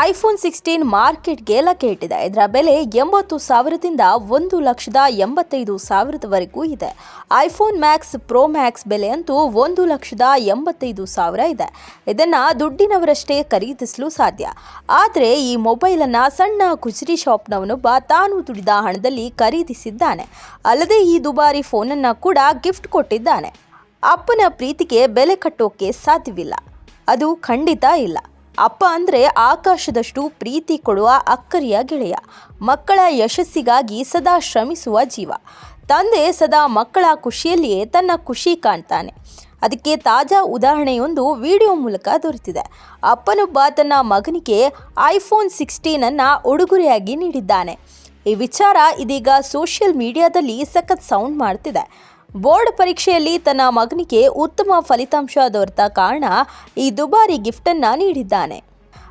IPhone sixteen ಮಾರ್ಕೆಟ್ಗೆ ಲಕ್ಕೆ ಇಟ್ಟಿದೆ. ಇದರ ಬೆಲೆ ಎಂಬತ್ತು ಸಾವಿರದಿಂದ ಒಂದು ಲಕ್ಷದ ಎಂಬತ್ತೈದು ಸಾವಿರದವರೆಗೂ ಇದೆ. ಐಫೋನ್ ಮ್ಯಾಕ್ಸ್, ಪ್ರೋ ಮ್ಯಾಕ್ಸ್ ಬೆಲೆ ಅಂತೂ ಒಂದು ಲಕ್ಷದ ಎಂಬತ್ತೈದು ಸಾವಿರ ಇದೆ. ಇದನ್ನು ದುಡ್ಡಿನವರಷ್ಟೇ ಖರೀದಿಸಲು ಸಾಧ್ಯ. ಆದರೆ ಈ ಮೊಬೈಲನ್ನು ಸಣ್ಣ ಗುಜರಿ ಶಾಪ್ನವನೊಬ್ಬ ತಾನು ದುಡಿದ ಹಣದಲ್ಲಿ ಖರೀದಿಸಿದ್ದಾನೆ. ಅಲ್ಲದೆ ಈ ದುಬಾರಿ ಫೋನನ್ನು ಕೂಡ ಗಿಫ್ಟ್ ಕೊಟ್ಟಿದ್ದಾನೆ. ಅಪ್ಪನ ಪ್ರೀತಿಗೆ ಬೆಲೆ ಕಟ್ಟೋಕೆ ಸಾಧ್ಯವಿಲ್ಲ. ಅದು ಖಂಡಿತ ಇಲ್ಲ. ಅಪ್ಪ ಅಂದರೆ ಆಕಾಶದಷ್ಟು ಪ್ರೀತಿ ಕೊಡುವ ಅಕ್ಕರಿಯ ಗೆಳೆಯ. ಮಕ್ಕಳ ಯಶಸ್ಸಿಗಾಗಿ ಸದಾ ಶ್ರಮಿಸುವ ಜೀವ. ತಂದೆ ಸದಾ ಮಕ್ಕಳ ಖುಷಿಯಲ್ಲಿಯೇ ತನ್ನ ಖುಷಿ ಕಾಣ್ತಾನೆ. ಅದಕ್ಕೆ ತಾಜಾ ಉದಾಹರಣೆಯೊಂದು ವಿಡಿಯೋ ಮೂಲಕ ದೊರೆತಿದೆ. ಅಪ್ಪನೊಬ್ಬ ತನ್ನ ಮಗನಿಗೆ ಐಫೋನ್ ಸಿಕ್ಸ್ಟೀನನ್ನು ಉಡುಗೊರೆಯಾಗಿ ನೀಡಿದ್ದಾನೆ. ಈ ವಿಚಾರ ಇದೀಗ ಸೋಷಿಯಲ್ ಮೀಡಿಯಾದಲ್ಲಿ ಸಖತ್ ಸೌಂಡ್ ಮಾಡ್ತಿದೆ. ಬೋರ್ಡ್ ಪರೀಕ್ಷೆಯಲ್ಲಿ ತನ್ನ ಮಗನಿಗೆ ಉತ್ತಮ ಫಲಿತಾಂಶ ದೊರೆತ ಕಾರಣ ಈ ದುಬಾರಿ ಗಿಫ್ಟನ್ನು ನೀಡಿದ್ದಾನೆ.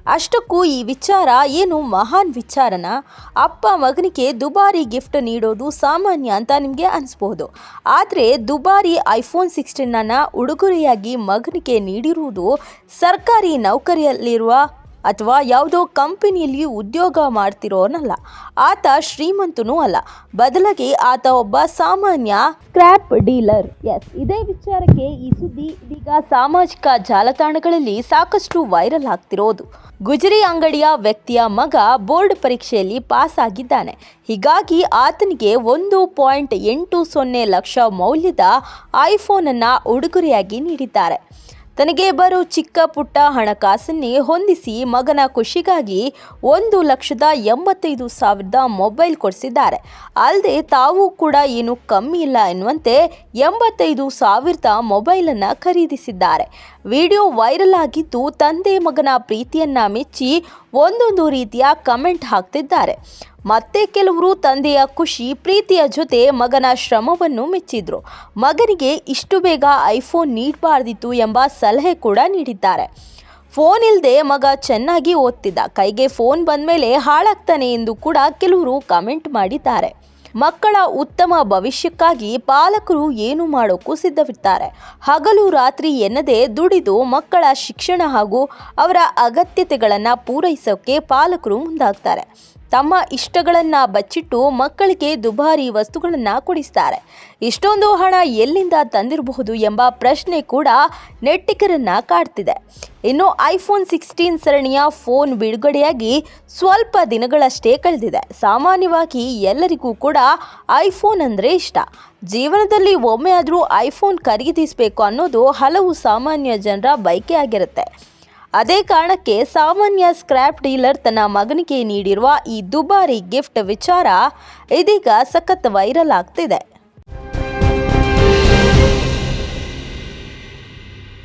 ಅಷ್ಟಕ್ಕೂ ಈ ವಿಚಾರ ಏನು ಮಹಾನ್ ವಿಚಾರನ? ಅಪ್ಪ ಮಗನಿಗೆ ದುಬಾರಿ ಗಿಫ್ಟ್ ನೀಡೋದು ಸಾಮಾನ್ಯ ಅಂತ ನಿಮಗೆ ಅನಿಸ್ಬೋದು ಆದರೆ ದುಬಾರಿ ಐಫೋನ್ ಸಿಕ್ಸ್ಟೀನನ್ನು ಉಡುಗೊರೆಯಾಗಿ ಮಗನಿಗೆ ನೀಡಿರುವುದು ಸರ್ಕಾರಿ ನೌಕರಿಯಲ್ಲಿರುವ ಅಥವಾ ಯಾವುದೋ ಕಂಪನಿಯಲ್ಲಿ ಉದ್ಯೋಗ ಮಾಡ್ತಿರೋನಲ್ಲ. ಆತ ಶ್ರೀಮಂತನೂ ಅಲ್ಲ. ಬದಲಾಗಿ ಆತ ಒಬ್ಬ ಸಾಮಾನ್ಯ ಸ್ಕ್ರ್ಯಾಪ್ ಡೀಲರ್. ಎಸ್ ಇದೇ ವಿಚಾರಕ್ಕೆ ಈ ಸುದ್ದಿ ಇದೀಗ ಸಾಮಾಜಿಕ ಜಾಲತಾಣಗಳಲ್ಲಿ ಸಾಕಷ್ಟು ವೈರಲ್ ಆಗ್ತಿರೋದು. ಗುಜರಿ ಅಂಗಡಿಯ ವ್ಯಕ್ತಿಯ ಮಗ ಬೋರ್ಡ್ ಪರೀಕ್ಷೆಯಲ್ಲಿ ಪಾಸ್ ಆಗಿದ್ದಾನೆ. ಹೀಗಾಗಿ ಆತನಿಗೆ ಒಂದು ಪಾಯಿಂಟ್ ಎಂಟು ಸೊನ್ನೆ ಲಕ್ಷ ಮೌಲ್ಯದ ಐಫೋನನ್ನು ಉಡುಗೊರೆಯಾಗಿ ನೀಡಿದ್ದಾರೆ. ತನಗೆ ಬರೋ ಚಿಕ್ಕ ಪುಟ್ಟ ಹಣಕಾಸನ್ನೇ ಹೊಂದಿಸಿ ಮಗನ ಖುಷಿಗಾಗಿ ಒಂದು ಲಕ್ಷದ ಎಂಬತ್ತೈದು ಸಾವಿರದ ಮೊಬೈಲ್ ಕೊಡಿಸಿದ್ದಾರೆ. ಅಲ್ಲದೆ ತಾವು ಕೂಡ ಏನು ಕಮ್ಮಿ ಇಲ್ಲ ಎನ್ನುವಂತೆ ಎಂಬತ್ತೈದು ಸಾವಿರದ ಮೊಬೈಲನ್ನು ಖರೀದಿಸಿದ್ದಾರೆ. ವಿಡಿಯೋ ವೈರಲ್ ಆಗಿದ್ದು ತಂದೆ ಮಗನ ಪ್ರೀತಿಯನ್ನ ಮೆಚ್ಚಿ ಒಂದೊಂದು ರೀತಿಯ ಕಮೆಂಟ್ ಹಾಕ್ತಿದ್ದಾರೆ. ಮತ್ತೆ ಕೆಲವರು ತಂದೆಯ ಖುಷಿ, ಪ್ರೀತಿಯ ಜೊತೆ ಮಗನ ಶ್ರಮವನ್ನು ಮೆಚ್ಚಿದ್ರು. ಮಗನಿಗೆ ಇಷ್ಟು ಬೇಗ ಐಫೋನ್ ನೀಡಬಾರ್ದಿತ್ತು ಎಂಬ ಸಲಹೆ ಕೂಡ ನೀಡಿದ್ದಾರೆ. ಫೋನ್ ಇಲ್ಲದೆ ಮಗ ಚೆನ್ನಾಗಿ ಓದ್ತಿದ್ದ. ಕೈಗೆ ಫೋನ್ ಬಂದ ಮೇಲೆ ಹಾಳಾಗ್ತಾನೆ ಎಂದು ಕೂಡ ಕೆಲವರು ಕಮೆಂಟ್ ಮಾಡಿದ್ದಾರೆ. ಮಕ್ಕಳ ಉತ್ತಮ ಭವಿಷ್ಯಕ್ಕಾಗಿ ಪಾಲಕರು ಏನು ಮಾಡೋಕ್ಕೂ ಸಿದ್ಧವಿರ್ತಾರೆ. ಹಗಲು ರಾತ್ರಿ ಎನ್ನದೇ ದುಡಿದು ಮಕ್ಕಳ ಶಿಕ್ಷಣ ಹಾಗೂ ಅವರ ಅಗತ್ಯತೆಗಳನ್ನು ಪೂರೈಸೋಕ್ಕೆ ಪಾಲಕರು ಮುಂದಾಗ್ತಾರೆ. ತಮ್ಮ ಇಷ್ಟಗಳನ್ನು ಬಚ್ಚಿಟ್ಟು ಮಕ್ಕಳಿಗೆ ದುಬಾರಿ ವಸ್ತುಗಳನ್ನು ಕೊಡಿಸ್ತಾರೆ. ಇಷ್ಟೊಂದು ಹಣ ಎಲ್ಲಿಂದ ತಂದಿರಬಹುದು ಎಂಬ ಪ್ರಶ್ನೆ ಕೂಡ ನೆಟ್ಟಿಗರನ್ನ ಕಾಡ್ತಿದೆ. ಇನ್ನು ಐಫೋನ್ ಸಿಕ್ಸ್ಟೀನ್ ಸರಣಿಯ ಫೋನ್ ಬಿಡುಗಡೆಯಾಗಿ ಸ್ವಲ್ಪ ದಿನಗಳಷ್ಟೇ ಕಳೆದಿದೆ. ಸಾಮಾನ್ಯವಾಗಿ ಎಲ್ಲರಿಗೂ ಕೂಡ ಐಫೋನ್ ಅಂದರೆ ಇಷ್ಟ. ಜೀವನದಲ್ಲಿ ಒಮ್ಮೆ ಆದರೂ ಐಫೋನ್ ಖರೀದಿಸಬೇಕು ಅನ್ನೋದು ಹಲವು ಸಾಮಾನ್ಯ ಜನರ ಬಯಕೆ ಆಗಿರುತ್ತೆ. ಅದೇ ಕಾರಣಕ್ಕೆ ಸಾಮಾನ್ಯ ಸ್ಕ್ರ್ಯಾಪ್ ಡೀಲರ್ ತನ್ನ ಮಗನಿಗೆ ನೀಡಿರುವ ಈ ದುಬಾರಿ ಗಿಫ್ಟ್ ವಿಚಾರ ಇದೀಗ ಸಖತ್ ವೈರಲ್ ಆಗ್ತಿದೆ.